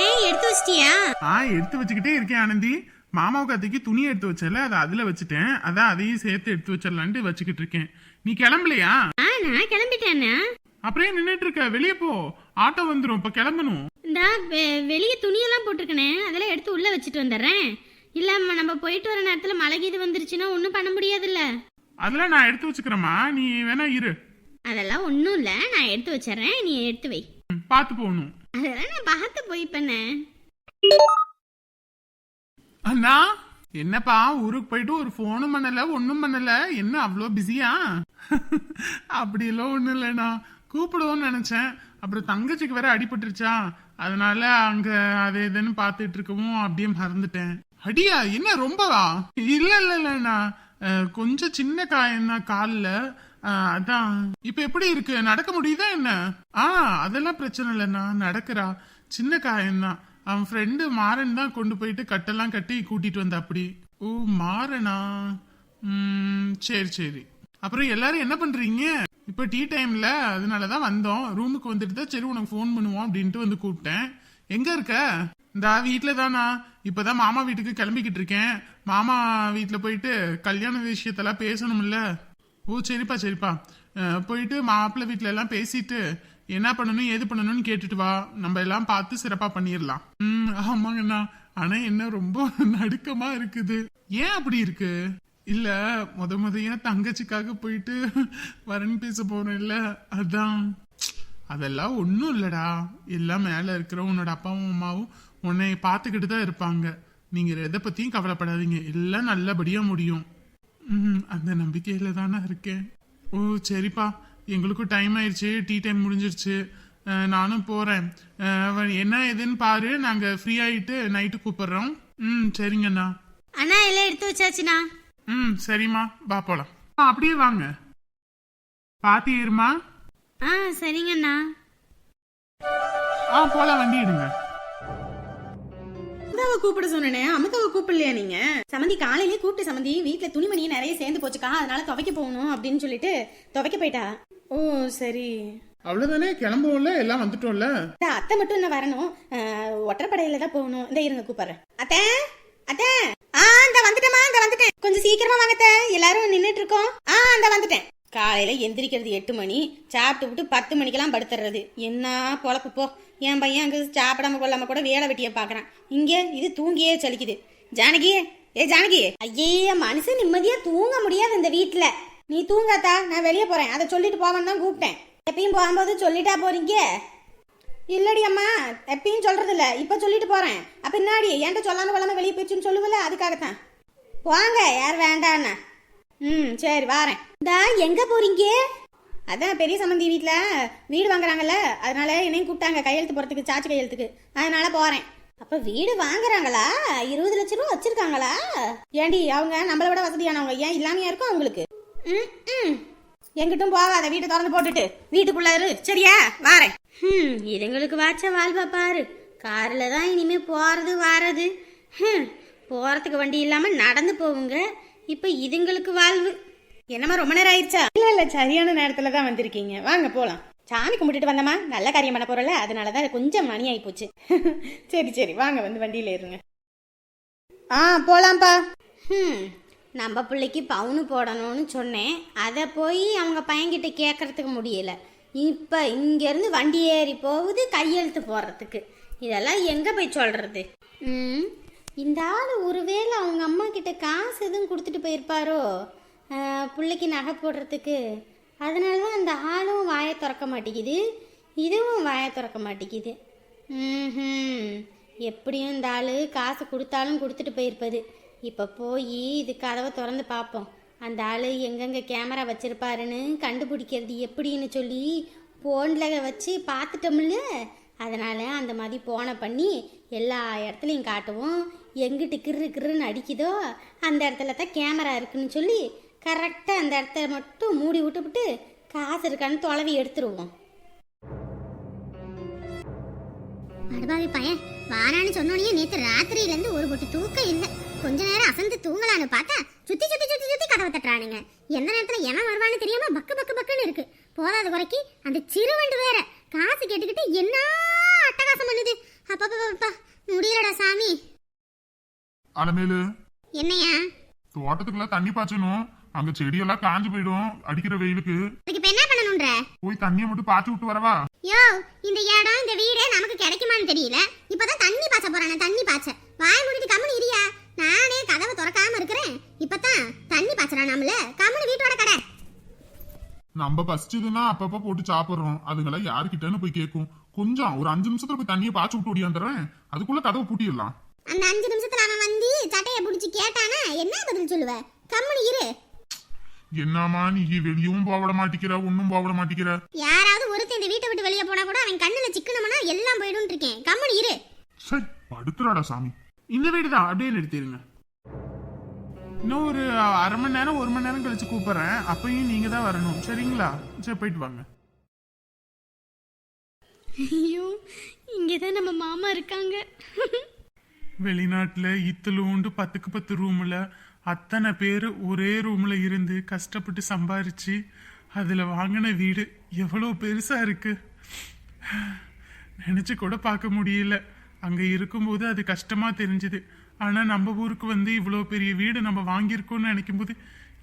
அண்ணே எடுத்து வச்சிட்டியா? ஆ எடுத்து வச்சுக்கிட்டே இருக்கேன் ஆனந்தி. மாமாவுக்கு அத்தைக்கு துணி எடுத்து வச்சல அதை அதுல வச்சுட்டேன். அதான் அதையும் சேர்த்து எடுத்து வச்சிடலான்ட்டு வச்சுக்கிட்டு இருக்கேன். நீ கிளம்பலையா? ஆ நான் கிளம்பிட்டேண்ணா அப்படியே நின்னுட்டு இருக்க? வெளியே போ. ஆட்டோ வந்துரும் இப்ப கிளம்பணும். இந்த வெளியே துணியெல்லாம் போட்டிருக்கனே அதெல்லாம் எடுத்து உள்ள வச்சுட்டு வந்துடுறேன். இல்ல நம்ம போயிட்டு வர நேரத்துல மழை கீது வந்துருச்சுன்னா ஒன்றும் பண்ண முடியாதுல்ல. அதெல்லாம் நான் எடுத்து வச்சுக்கிறேம்மா. நீ வேணா இரு. அதெல்லாம் ஒன்றும் இல்லை. நான் எடுத்து வச்சிடுறேன். நீ எடுத்து வை. பார்த்து போகணும். அதெல்லாம் நான் பார்த்து அண்ணா என்னப்பா ஊருக்கு போயிட்டு ஒரு ஃபோனும் பண்ணல ஒன்றும் பண்ணல? என்ன அவ்வளோ பிஸியா அப்படியெல்லாம் ஒன்றும் இல்லைண்ணா. கூப்பிடுவோன்னு நினச்சேன். அப்புறம் தங்கச்சிக்கு வேற அடிபட்டுருச்சா. அதனால அங்க அது இதுன்னு பார்த்துட்டு இருக்கவும் அப்படியே மறந்துட்டேன். அடியா என்ன ரொம்பவா? இல்ல இல்ல இல்லண்ணா. கொஞ்சம் சின்ன காயம் தான் காலில் அதான். இப்போ எப்படி இருக்கு? நடக்க முடியுதா என்ன? ஆ அதெல்லாம் பிரச்சனை இல்லைண்ணா நடக்கிறா. சின்ன காயம்தான் அவன் ஃப்ரெண்டு மாறன் தான் கொண்டு போயிட்டு கட்டெல்லாம் கட்டி கூட்டிட்டு வந்த அப்படி. ஓ மாறனா? சரி சரி. அப்புறம் எல்லாரும் என்ன பண்றீங்க? இப்போ டீ டைம்ல அதனாலதான் வந்தோம். ரூமுக்கு வந்துட்டு தான் சரி உனக்கு ஃபோன் பண்ணுவோம் அப்படின்ட்டு வந்து கூப்பிட்டேன். எங்க இருக்க? இந்தா வீட்டுல தானா? இப்பதான் மாமா வீட்டுக்கு கிளம்பிக்கிட்டு இருக்கேன். மாமா வீட்டுல போயிட்டு கல்யாண விஷயத்தெல்லாம் பேசணும்ல. ஓ சரிப்பா சரிப்பா. போயிட்டு மாப்பிள்ளை வீட்டில எல்லாம் பேசிட்டு என்ன பண்ணணும் ஏது பண்ணணும்னு கேட்டுட்டு வா. நம்ம எல்லாம் பார்த்து சிறப்பா பண்ணிடலாம். ம் ஆமாங்கண்ணா ஆனா என்ன ரொம்ப நடுக்கமா இருக்குது. ஏன் அப்படி இருக்கு? இல்ல முத முதையா தங்கச்சிக்காக போயிட்டு வரன் பேச போறோம் இல்ல அதான். அதெல்லாம் ஒன்றும் இல்லடா. எல்லாம் மேல இருக்கிற உன்னோட அப்பாவும் அம்மாவும் உன்னை பார்த்துக்கிட்டு தான் இருப்பாங்க. நீங்க எதை பத்தியும் கவலைப்படாதீங்க. எல்லாம் நல்லபடியா முடியும். ம் அந்த நம்பிக்கையில தானே இருக்கேன். ஓ சரிப்பா. எங்களுக்கும் டைம் ஆயிடுச்சு. டீ டைம் முடிஞ்சிருச்சு. நானும் அவ- என்ன ஏதுன்னு பாரு. நாங்க ஃப்ரீ ஆயிட்டு நைட்டு கூப்பிடுறோம். ம் சரிங்கண்ணா. அண்ணா எல்லாம் எடுத்து வச்சாச்சுண்ணா. ம் சரிம்மா. வா போலாம். ஆ, அப்படியே வாங்க. பாத்தி ஏறுமா ஆ சரிங்கண்ணா. ஆ போலாம் வண்டி எடுங்க. அமுதாவை கூப்பிட சொன்னேனே அமுதாவை கூப்பிடலையா நீங்க? சமந்தி காலையிலே கூப்பிட்டு சமந்தி வீட்டுல துணிமணி நிறைய சேர்ந்து போச்சுக்கா அதனால துவைக்க போகணும் அப்படின்னு சொல்லிட்டு துவைக்க போயிட்டா. ஓ சரி. அவ்வளவுதானே கிளம்புவோம்ல எல்லாம் வந்துட்டோம்ல. அத்தை மட்டும் என்ன வரணும். ஒற்றைப்படையில தான் போகணும். இந்த இருங்க கூப்பிடுறேன். அத்தை அத்தை. ஆ இந்த வந்துட்டேமா இந்த வந்துட்டேன். கொஞ்சம் சீக்கிரமா வாங்க அத்தை. எல்லாரும் நின்னுட்டு இருக்கோம். ஆ இந்த வந்துட்டேன். காலையில் எந்திரிக்கிறது எட்டு மணி சாப்பிட்டு விட்டு பத்து மணிக்கெல்லாம் படுத்துறது. என்ன பொழப்பு போ. என் பையன் அங்கே சாப்பிடாம கொள்ளாம கூட வேலை வெட்டியை பார்க்குறான் இங்கே இது தூங்கியே சலிக்குது. ஜானகி ஏ ஜானகி ஐயே மனுஷன் நிம்மதியாக தூங்க முடியாது இந்த வீட்டில் நீ தூங்காத்தா நான் வெளியே போகிறேன் அதை சொல்லிட்டு போவேன்னு தான் கூப்பிட்டேன். எப்பயும் போகும்போது சொல்லிட்டா போறீங்க? இல்லடி அம்மா எப்பயும் சொல்றது இல்ல இப்ப சொல்லிட்டு போறேன். அப்ப பின்னாடி என்கிட்ட சொல்லாம கொள்ளாம வெளியே போயிடுச்சுன்னு சொல்லுவல? அதுக்காகத்தான். போங்க யார் வேண்டாண்ணா ம் சரி வாரேன். இந்தா எங்க போறீங்க? அதான் பெரிய சம்மந்தி வீட்டில் வீடு வாங்குறாங்கல்ல அதனால என்னையும் கூப்பிட்டாங்க கையெழுத்து போகிறதுக்கு சாச்சி கையெழுத்துக்கு. அதனால போகிறேன் அப்போ வீடு வாங்குறாங்களா? இருபது லட்ச ரூபா வச்சிருக்காங்களா? ஏண்டி அவங்க நம்மளை விட வசதியானவங்க ஏன் இல்லாமையா இருக்கும் அவங்களுக்கு? ம் ம். எங்கிட்டும் போகாத வீட்டை திறந்து போட்டுட்டு. வீட்டுக்குள்ள இரு. சரியா? வாரேன். ம் இதுங்களுக்கு வாச்ச வாழ்வா பாரு. காரில் தான் இனிமேல் போகிறது வாரது. ம் போகிறதுக்கு வண்டி இல்லாமல் நடந்து போவுங்க இப்போ இதுங்களுக்கு வாழ்வு. என்னம்மா ரொம்ப நேரம் ஆயிடுச்சா? இல்ல இல்ல சரியான நேரத்துல தான் வந்திருக்கீங்க. வாங்க போலாம். சாமி கும்பிட்டுட்டு வந்தம்மா. நல்ல காரியம் பண்ண போறல அதனாலதான் கொஞ்சம் மணி ஆகி போச்சு. சரி சரி. வாங்க வந்து வண்டியில இருங்க ஆ போலாம்ப்பா. ம் நம்ம பிள்ளைக்கு பவுனு போடணும்னு சொன்னேன். அதை போய் அவங்க பையன்கிட்ட கேட்கறதுக்கு முடியல. இப்போ இங்கேருந்து வண்டி ஏறி போகுது கையெழுத்து போடுறதுக்கு. இதெல்லாம் எங்கே போய் சொல்கிறது ம். இந்த ஆள் ஒருவேளை அவங்க அம்மா கிட்ட காசு எதுவும் கொடுத்துட்டு போயிருப்பாரோ? பிள்ளைக்கு நகை போடுறதுக்கு. அதனால தான் அந்த ஆளும் வாயை திறக்க மாட்டேங்குது. இதுவும் வாயை திறக்க மாட்டேங்குது. ம் எப்படியும் இந்த ஆள் காசு கொடுத்தாலும் கொடுத்துட்டு போயிருப்பது. இப்போ போய் இது கதவை திறந்து பார்ப்போம். அந்த ஆள் எங்கெங்கே கேமரா வச்சுருப்பாருன்னு கண்டுபிடிக்கிறது எப்படின்னு சொல்லி ஃபோனில் வச்சு பார்த்துட்டோம்ல. அதனால் அந்த மாதிரி போனை பண்ணி எல்லா இடத்துலையும் காட்டுவோம். எங்கிட்டு கிறு கிருன்னு அடிக்குதோ அந்த இடத்துல தான் கேமரா இருக்குன்னு சொல்லி கரெக்டாக அந்த இடத்த மட்டும் மூடி விட்டுவிட்டு காசு இருக்கான்னு தொலைவி எடுத்துருவோம். அடபாவி பையன் வாரான்னு சொன்னோடனே நேற்று ராத்திரியிலேருந்து ஒரு பொட்டு தூக்கம் இல்லை. கொஞ்ச நேரம் அசந்து தூங்கலான்னு பார்த்தா சுத்தி சுத்தி சுத்தி சுத்தி கதவை தட்டுறானுங்க. எந்த நேரத்துல எவன் வருவான்னு தெரியாம பக்கு பக்கு பக்குன்னு இருக்கு. போதாத குறைக்கு அந்த சிறுவண்டு வேற காசு கேட்டுக்கிட்டு என்ன அட்டகாசம் பண்ணுது? அப்பப்பா முடியலடா சாமி. அலமேலு என்னையா தோட்டத்துக்குள்ள தண்ணி பாய்ச்சணும். அங்க செடியெல்லாம் காஞ்சு போயிடும். அடிக்கிற வெயிலுக்கு. அதுக்கு இப்ப என்ன பண்ணணும்ன்ற போய் தண்ணியை மட்டும் பாய்ச்சி விட்டு வரவா? யோ இந்த இடம் இந்த வீடு நமக்கு கிடைக்குமான்னு தெரியல. இப்பதான் தண்ணி பாய்ச்ச போறானே தண்ணி பாய்ச்ச. வாய் மூடிட்டு கம்முனு இரியா நானே கதவை திறக்காம இருக்கிறேன். இப்பதான் தண்ணி பாய்ச்சறான் நம்மள கம்முனு வீட்டோட கடை. நம்ம பசிச்சதுன்னா அப்பப்ப போட்டு சாப்பிடுறோம். அதுங்களாம் யாருக்கிட்டன்னு போய் கேட்கும். கொஞ்சம் ஒரு அஞ்சு நிமிஷத்துல போய் தண்ணியை பாய்ச்சி விட்டு ஓடியாந்துறேன் அதுக்குள்ள கதவை பூட்டிடலாம். அந்த அஞ்சு நிமிஷத்துல அவன் வந்து சட்டையை பிடிச்சி கேட்டானா என்ன பதில் சொல்லுவ? கம்முனு இரு. என்னம்மா நீ வெளியவும் போவிட மாட்டிக்கிற ஒன்னும் போவிட மாட்டிக்கிற யாராவது ஒருத்தன் இந்த வீட்டை விட்டு வெளியே போனா கூட அவன் கண்ணுல சிக்கனமனா எல்லாம் போயிடும் இருக்கேன். கம்முனு இரு. சரி படுத்துறாடா சாமி. இந்த வீடு தான் அப்படியே நிறுத்திடுங்க இன்னும் ஒரு அரை மணி நேரம் ஒரு மணி நேரம் கழிச்சு கூப்பிடுறேன். அப்பயும் நீங்க தான் வரணும். சரிங்களா? சரி போயிட்டு வாங்க. ஐயோ இங்கே தான் நம்ம மாமா இருக்காங்க. வெளிநாட்டில் இத்தலூண்டு பத்துக்கு பத்து ரூமில் அத்தனை பேர் ஒரே ரூமில் இருந்து கஷ்டப்பட்டு சம்பாரிச்சு அதில் வாங்கின வீடு எவ்வளோ பெருசாக இருக்குது நினச்சி கூட பார்க்க முடியல. அங்கே இருக்கும்போது அது கஷ்டமாக தெரிஞ்சுது. ஆனால் நம்ம ஊருக்கு வந்து இவ்வளோ பெரிய வீடு நம்ம வாங்கியிருக்கோம்னு நினைக்கும் போது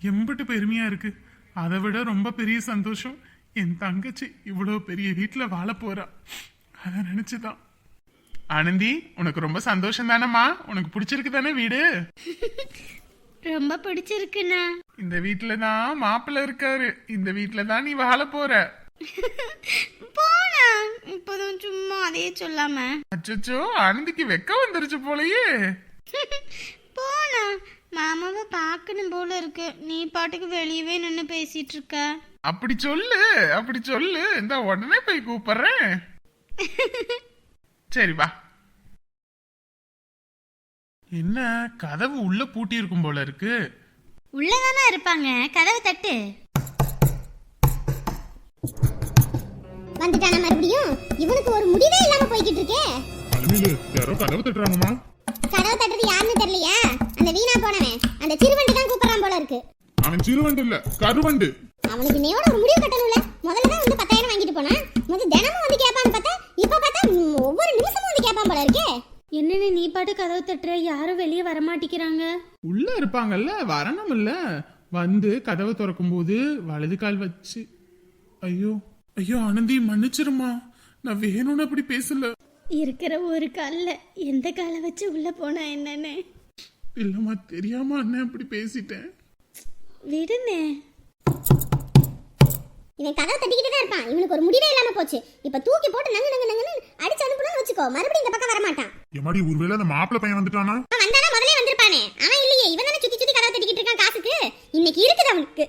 எம்பிட்டு பெருமையாக இருக்குது அதை விட ரொம்ப பெரிய சந்தோஷம் என் தங்கச்சி இவ்வளோ பெரிய வீட்டில் வாழ போகிறா அதை நினச்சி தான் ஆனந்தி உனக்கு ரொம்ப சந்தோஷம் தானம்மா உனக்கு பிடிச்சிருக்கு தானே வீடு? ரொம்ப பிடிச்சிருக்குண்ணா. இந்த வீட்ல தான் மாப்பிள்ளை இருக்காரு. இந்த வீட்ல தான் நீ வாழ போற. போனா இப்போதும் சும்மா அதையே சொல்லாம. அச்சச்சோ ஆனந்திக்கு வெக்க வந்துருச்சு போலயே. போனா மாமாவை பார்க்கணும் போல இருக்கு. நீ பாட்டுக்கு வெளியவே நின்று பேசிட்டு இருக்க. அப்படி சொல்லு அப்படி சொல்லு. இந்த உடனே போய் கூப்பிடுறேன். சரி வா. என்ன கதவு உள்ள பூட்டி இருக்கும் போல இருக்கு. உள்ளதானே இருப்பாங்க. கதவை தட்டு. வந்துட்டான மறுபடியும்? இவனுக்கு ஒரு முடிவே இல்லாம போய்கிட்டு இருக்கே. அலுமையில யாரோ கதவு தட்டுறாங்கம்மா. கதவை தட்டுறது யாருன்னு தெரியலையா? அந்த வீணா போனவன். அந்த சிறுவண்டி தான் கூப்பிடுறான் போல இருக்கு. அவன் சிறுவண்டு இல்ல கருவண்டு. அவனுக்கு இன்னையோட ஒரு முடிவு கட்டணும்ல. முதல்ல தான் வந்து பத்தாயிரம் வாங்கிட்டு போனான். முதல் தினமும் வந்து கேட்பான்னு பார்த்தா கதவு தட்டுற யாரும் வெளியே வரமாட்டிக்கிறாங்க உள்ள இருப்பாங்கல்ல வரணும் இல்ல. வந்து கதவை திறக்கும் போது வலது கால் வச்சு. ஐயோ ஐயோ ஆனந்தி மன்னிச்சிருமா நான் வேணும்னு அப்படி பேசல. இருக்கிற ஒரு கால்ல எந்த காலை வச்சு உள்ள போனா என்னன்னு. இல்லம்மா தெரியாம அண்ணன் அப்படி பேசிட்டேன். விடுனே இவன் கதவை தட்டிக்கிட்டு தான் இருப்பான். இவனுக்கு ஒரு முடிவே இல்லாம போச்சு. இப்ப தூக்கி போட்டு நங்கு நங்கு நங்குன்னு அடிச்சு அனுப்பணும்னு வச்சுக்கோ. மறுபடியும் இந்த பக்கம் வர மாட்டான் எம்மாடி ஒருவேளை அந்த மாப்பிள்ளை பையன் வந்துட்டானா? வந்தானா? முதல்ல வந்திருப்பானே. அவன் இல்லையே இவன் தானே சுத்தி சுத்தி கதவை தட்டிக்கிட்டு இருக்கான் காசுக்கு. இன்னைக்கு இருக்குது அவனுக்கு.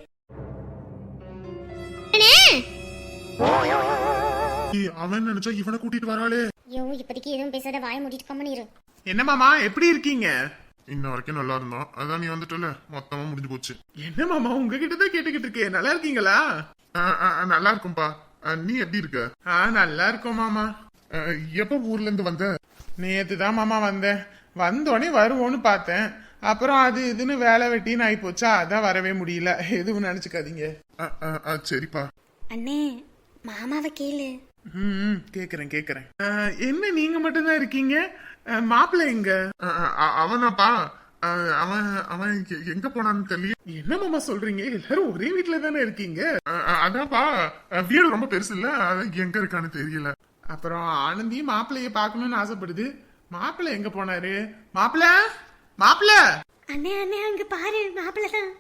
அவன் நினைச்சா இவனை கூட்டிட்டு வராளே. ஐயோ இப்போதைக்கு எதுவும் பேசாத வாய மூடிட்டு கம்மனு இரு. என்ன மாமா எப்படி இருக்கீங்க? இன்ன வரைக்கும் நல்லா இருந்தோம். அதான் நீ வந்துட்டல. மொத்தமா முடிஞ்சு போச்சு. என்ன மாமா உங்ககிட்ட தான் கேட்டுக்கிட்டு இருக்கேன் நல்லா இருக்கீங்களா? நல்லா இருக்கும்பா. நீ எப்படி இருக்க? நல்லா இருக்கோம் மாமா. எப்ப ஊர்ல இருந்து வந்த? நேத்து தான் மாமா வந்தேன். வந்தோடனே வருவோன்னு பார்த்தேன். அப்புறம் அது இதுன்னு வேலை வெட்டின்னு ஆகி போச்சா அதான் வரவே முடியல. எதுவும் நினைச்சுக்காதீங்க. சரிப்பா. அண்ணே மாமாவை கேளு. ம் கேக்குறேன் கேக்குறேன். என்ன நீங்க மட்டும் தான் இருக்கீங்க மாப்பிள்ளை எங்க? அவனாப்பா? அவன் அவன் எங்க போனான்னு தெரியல. என்ன மாமா சொல்றீங்க? எல்லாரும் ஒரே வீட்ல தானே இருக்கீங்க? அதான்ப்பா. வீடு ரொம்ப பெருசு இல்ல. அதான் எங்க இருக்கான்னு தெரியல. அப்புறம் ஆனந்தி மாப்பிள்ளைய பார்க்கணும்னு ஆசைப்படுது. மாப்பிள்ளை எங்க போனாரு? மாப்பிள்ள? மாப்பிள்ள? அண்ணே அண்ணே அங்க பாரு மாப்பிள்ள தான்.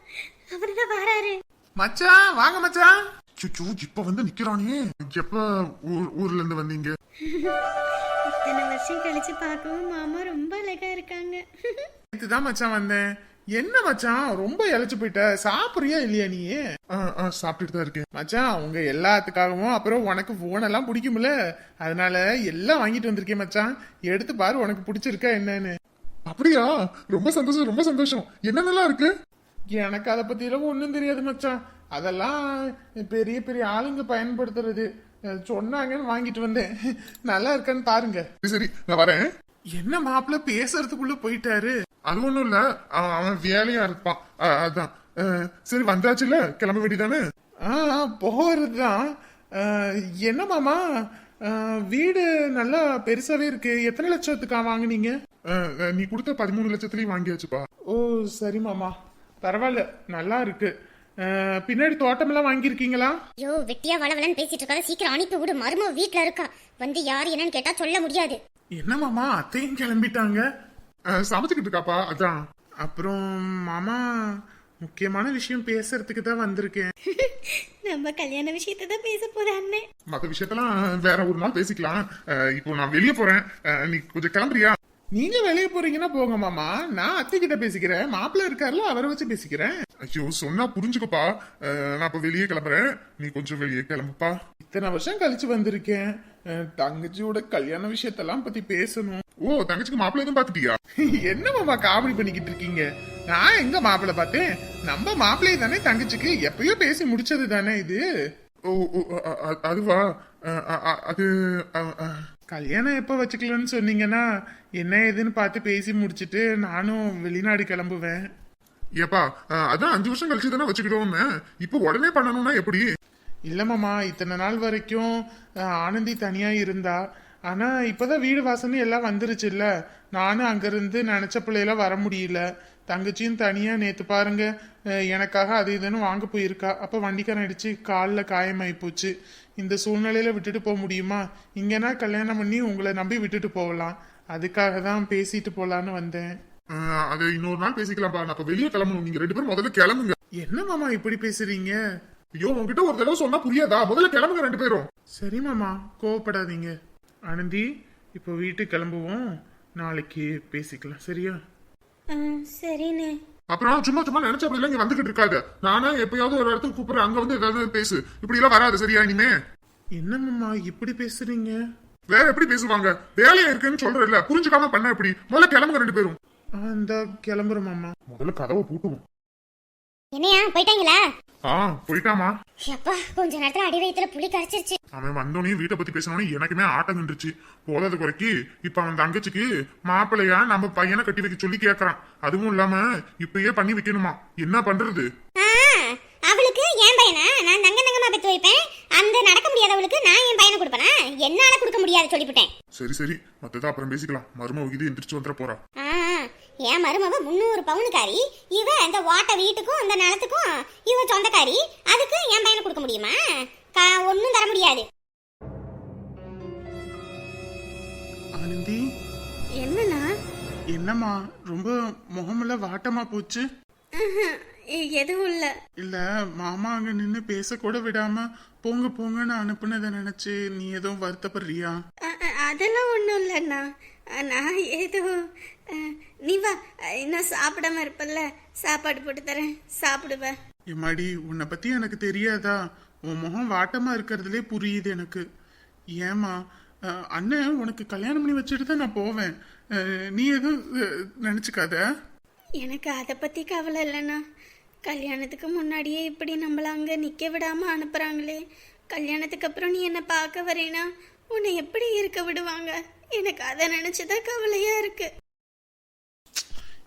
அவரு தான் வராரு. மச்சான் வாங்க மச்சான். சுச்சு இப்ப வந்து நிக்கிறானே. எப்ப ஊர்ல இருந்து வந்தீங்க? இத்தனை வருஷம் கழிச்சு பார்க்கவும் மாமா ரொம்ப அழகா இருக்காங்க. தான் மச்சான் வந்தேன். என்ன மச்சான்? ரொம்ப இழைச்சு போயிட்ட. சாப்பிடுறியா இல்லையா நீ? சாப்பிட்டுட்டு தான் இருக்கேன். மச்சான் உங்க எல்லாத்துக்காகவும் அப்புறம் உனக்கு போன் எல்லாம் பிடிக்கும்ல. அதனால எல்லாம் வாங்கிட்டு வந்திருக்கேன் மச்சான். எடுத்து பாரு உனக்கு பிடிச்சிருக்கா என்னன்னு. அப்படியா? ரொம்ப சந்தோஷம் ரொம்ப சந்தோஷம். என்னென்னலாம் இருக்கு? எனக்கு அதை பத்தி எல்லாம் ஒண்ணும் தெரியாது மச்சான். அதெல்லாம் பெரிய பெரிய ஆளுங்க பயன்படுத்துறது. சொன்னாங்கன்னு வாங்கிட்டு வந்தேன். நல்லா இருக்கான்னு பாருங்க. சரி நான் வரேன். என்ன மாப்பிள்ள பேசுறதுக்குள்ள போயிட்டாரு? அது ஒண்ணும் இல்ல அவன் அவன் வேலையா இருப்பான் அதான். சரி வந்தாச்சுல கிளம்ப வேண்டியதானே? போறதுதான். என்ன மாமா? வீடு நல்லா பெருசாவே இருக்கு. எத்தனை லட்சத்துக்கா வாங்குனீங்க? நீ கொடுத்த பதிமூணு லட்சத்துலயும் வாங்கியாச்சுப்பா. ஓ சரி மாமா. பரவாயில்ல நல்லா இருக்கு. பின்னாடி தோட்டமெல்லாம் வாங்கியிருக்கீங்களா? ஐயோ வெட்டியா வளவலன்னு பேசிட்டு இருக்காத. சீக்கிரம் அனுப்பி விடு. மருமக வீட்ல இருக்கா. வந்து யார் என்னன்னு கேட்டா சொல்ல முடியாது. என்ன மாமா அத்தையும் கிளம்பிட்டாங்க. சமைச்சுக்கிட்டு இருக்காப்பா அதான். அப்புறம் மாமா முக்கியமான விஷயம் பேசுறதுக்கு தான் வந்திருக்கேன். நம்ம கல்யாண விஷயத்தை தான் பேச போற அண்ணே. மத்த விஷயத்தெல்லாம் வேற ஒரு நாள் பேசிக்கலாம். இப்போ நான் வெளியே போறேன். நீ கொஞ்சம் கிளம்புறியா? நீங்க வெளியே போறீங்கன்னா போங்க மாமா. நான் அத்தை கிட்ட பேசிக்கிறேன். மாப்பிள்ள இருக்காருல அவரை வச்சு பேசிக்கிறேன். ஐயோ சொன்னா புரிஞ்சுக்கப்பா. நான் இப்ப வெளியே கிளம்புறேன். நீ கொஞ்சம் வெளியே கிளம்புப்பா. இத்தனை வருஷம் கழிச்சு வந்திருக்கேன். தங்கச்சியோட கல்யாண விஷயத்தெல்லாம் பத்தி பேசணும். ஓ தங்கச்சிக்கு மாப்பிள்ளை எதுவும் பாத்துட்டியா? என்ன மாமா காமெடி பண்ணிக்கிட்டு இருக்கீங்க? நான் எங்க மாப்பிள்ள பார்த்தேன்? நம்ம மாப்பிள்ளை தானே தங்கச்சிக்கு எப்பயோ பேசி முடிச்சது தானே இது? ஓ அதுவா? அது கல்யாணம் எப்போ வச்சுக்கலாம்னு சொன்னீங்கன்னா என்ன ஏதுன்னு பார்த்து பேசி முடிச்சிட்டு நானும் வெளிநாடு கிளம்புவேன். ஏப்பா அதான் அஞ்சு வருஷம் கழிச்சு தானே வச்சுக்கிட்டோம்னு. இப்போ உடனே பண்ணணும்னா எப்படி? இல்ல மாமா இத்தனை நாள் வரைக்கும் ஆனந்தி தனியா இருந்தா. ஆனா இப்பதான் வீடு வாசனை எல்லாம் வந்துருச்சுல்ல. நானும் அங்கிருந்து நினைச்ச பிள்ளையெல்லாம் வர முடியல. தங்கச்சியும் தனியா நேத்து பாருங்க எனக்காக அது இதுன்னு வாங்க போயிருக்கா. அப்ப வண்டிக்காரன் அடிச்சு காலில் காயமாயி போச்சு. இந்த சூழ்நிலையில விட்டுட்டு போக முடியுமா? இங்கன்னா கல்யாணம் பண்ணி உங்களை நம்பி விட்டுட்டு போகலாம். அதுக்காக தான் பேசிட்டு போலான்னு வந்தேன். அது இன்னொரு நாள் பேசிக்கலாம்ப்பா. நான் இப்ப வெளியே கிளம்பணும். நீங்க ரெண்டு பேரும் முதல்ல கிளம்புங்க. என்ன மாமா இப்படி பேசுறீங்க? ஐயோ உங்ககிட்ட ஒரு தடவை சொன்னா புரியாதா? முதல்ல கிளம்புங்க ரெண்டு பேரும். சரி மாமா கோவப்படாதீங்க. ஆனந்தி இப்போ வீட்டுக்கு கிளம்புவோம். நாளைக்கு பேசிக்கலாம் சரியா? சரிண்ணே. அப்புறம் சும்மா சும்மா நினைச்ச அப்படிலாம் இங்க வந்துகிட்டு இருக்காது. நானே எப்பயாவது ஒரு இடத்துக்கு கூப்பிடுறேன். அங்க வந்து ஏதாவது பேசு. இப்படி எல்லாம் வராது சரியா இனிமே? என்ன மாமா இப்படி பேசுறீங்க? வேற எப்படி பேசுவாங்க? வேலையா இருக்குன்னு சொல்றேன்ல. புரிஞ்சுக்காம பண்ண எப்படி? முதல்ல கிளம்புங்க ரெண்டு பேரும். ஆ, இந்த கிளம்புறோம் மாமா. முதல்ல கதவை பூட்டுவோம். என்னையா போயிட்டாங்களா? ஆ போயிட்டாமா அப்பா கொஞ்ச நேரத்துல அடி வயித்துல புளி கரைச்சிருச்சு. அவன் வந்தோடனே வீட்டை பத்தி பேசினோடனே எனக்குமே ஆட்டம் நின்றுச்சு. போதாத குறைக்கு இப்ப அவன் தங்கச்சிக்கு மாப்பிள்ளையா நம்ம பையனை கட்டி வைக்க சொல்லி கேக்குறான். அதுவும் இல்லாம இப்பயே பண்ணி வைக்கணுமா? என்ன பண்றது? அவளுக்கு என் பையனா? நான் தங்க தங்கமா பெத்து வைப்பேன். அந்த நடக்க முடியாதவளுக்கு நான் என் பையனை கொடுப்பேனா? என்னால கொடுக்க முடியாது சொல்லிவிட்டேன் சரி சரி. மத்தத அப்புறம் பேசிக்கலாம். மரும இது எந்திரிச்சு வந்துட போறா. என் மருமவ முந்நூறு பவுனுக்காரி இவ அந்த ஓட்ட வீட்டுக்கும் அந்த நிலத்துக்கும் இவ சொந்தக்காரி அதுக்கு என் பையனை கொடுக்க முடியுமா? கா- ஒண்ணும் தர முடியாது. ஆனந்தி? என்னண்ணா? என்னம்மா ரொம்ப முகமெல்லாம் வாட்டமா போச்சு. எதுவும் இல்லை. இல்ல மாமா அங்க நின்னு பேசக்கூட விடாம போங்க போங்கன்னு அனுப்புனதை நினைச்சு நீ எதுவும் வருத்தப்படுறியா? அதெல்லாம் ஒன்றும் இல்லைண்ணா. நான் ஏதோ நீ வா. இன்னும் சாப்பிடாம இருப்பல்ல சாப்பாடு போட்டு தரேன். சாப்பிடுவேன் எம்மாடி உன்னை பத்தி எனக்கு தெரியாதா? உன் முகம் வாட்டமா இருக்கிறதுலே புரியுது எனக்கு. ஏமா அண்ணன் உனக்கு கல்யாணம் பண்ணி வச்சுட்டு தான் நான் போவேன். நீ எதுவும் நினைச்சுக்காத? எனக்கு அதை பற்றி கவலை இல்லைண்ணா. கல்யாணத்துக்கு முன்னாடியே இப்படி நம்மள அங்கே நிற்க விடாமல் அனுப்புகிறாங்களே கல்யாணத்துக்கு அப்புறம் நீ என்னை பார்க்க வரேனா? உன்னை எப்படி இருக்க விடுவாங்க? எனக்கு அதை நினச்சிதான் கவலையாக இருக்கு.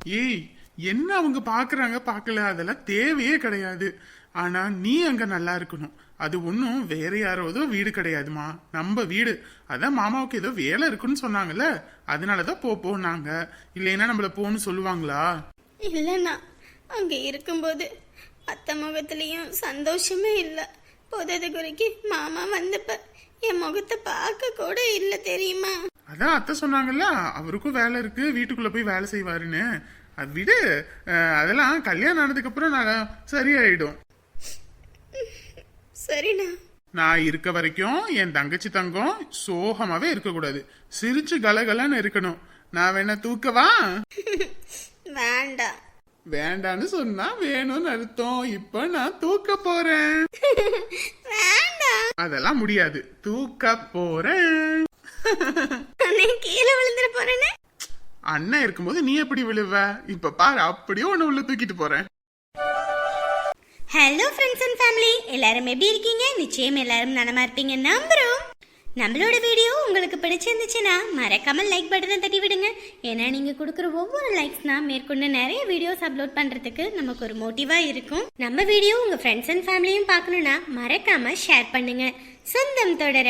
ஏய் என்ன அவங்க பார்க்குறாங்க பார்க்கல? அதெல்லாம் தேவையே கிடையாது. ஆனால் நீ அங்கே நல்லா இருக்கணும். அது ஒன்றும் வேற யாரோதோ வீடு கிடையாதுமா. நம்ம வீடு. அதான் மாமாவுக்கு ஏதோ வேலை இருக்குன்னு சொன்னாங்கல்ல. அதனாலதான் போ போனாங்க இல்லைன்னா நம்மள போன்னு சொல்லுவாங்களா? இல்லைண்ணா. அங்கே இருக்கும்போது அத்தை முகத்துலேயும் சந்தோஷமே இல்லை. புதது குறைக்கு மாமா வந்தப்ப என் முகத்தை பார்க்க கூட இல்லை தெரியுமா? அதான் அத்தை சொன்னாங்கல்ல அவருக்கும் வேலை இருக்கு வீட்டுக்குள்ள போய் வேலை செய்வாருன்னு. அது விடு. அதெல்லாம் கல்யாணம் ஆனதுக்கு அப்புறம் நான் சரியாயிடும். சரிண்ணா. நான் இருக்க வரைக்கும் என் தங்கச்சி தங்கம் சோகமாவே இருக்கக்கூடாது. சிரிச்சு கலகலன்னு இருக்கணும். நான் வேணா தூக்கவா? வேண்டாம். வேண்டான்னு சொன்னா வேணும்னு அர்த்தம். இப்ப நான் தூக்க போறேன். அதெல்லாம் முடியாது. தூக்க போறேன். கீழே விழுந்துட போறேனே அண்ணன் இருக்கும்போது நீ எப்படி விழுவ? இப்ப பாரு அப்படியே உன்னை உள்ள தூக்கிட்டு போறேன். ஹலோ ஃப்ரெண்ட்ஸ் அண்ட் ஃபேமிலி எல்லாரும் எப்படி இருக்கீங்க? நிச்சயம் எல்லாரும் நலமா இருப்பீங்க. நம்புறோம். நம்மளோட வீடியோ உங்களுக்கு பிடிச்சிருந்துச்சுன்னா மறக்காம லைக் பட்டனை தட்டி விடுங்க. ஏன்னா நீங்க கொடுக்குற ஒவ்வொரு லைக்ஸ்னா மேற்கொண்டு நிறைய வீடியோஸ் அப்லோட் பண்றதுக்கு நமக்கு ஒரு மோட்டிவா இருக்கும். நம்ம வீடியோ உங்க ஃப்ரெண்ட்ஸ் அண்ட் ஃபேமிலியும் பார்க்கணும்னா மறக்காம ஷேர் பண்ணுங்க. சொந்தம் தொடர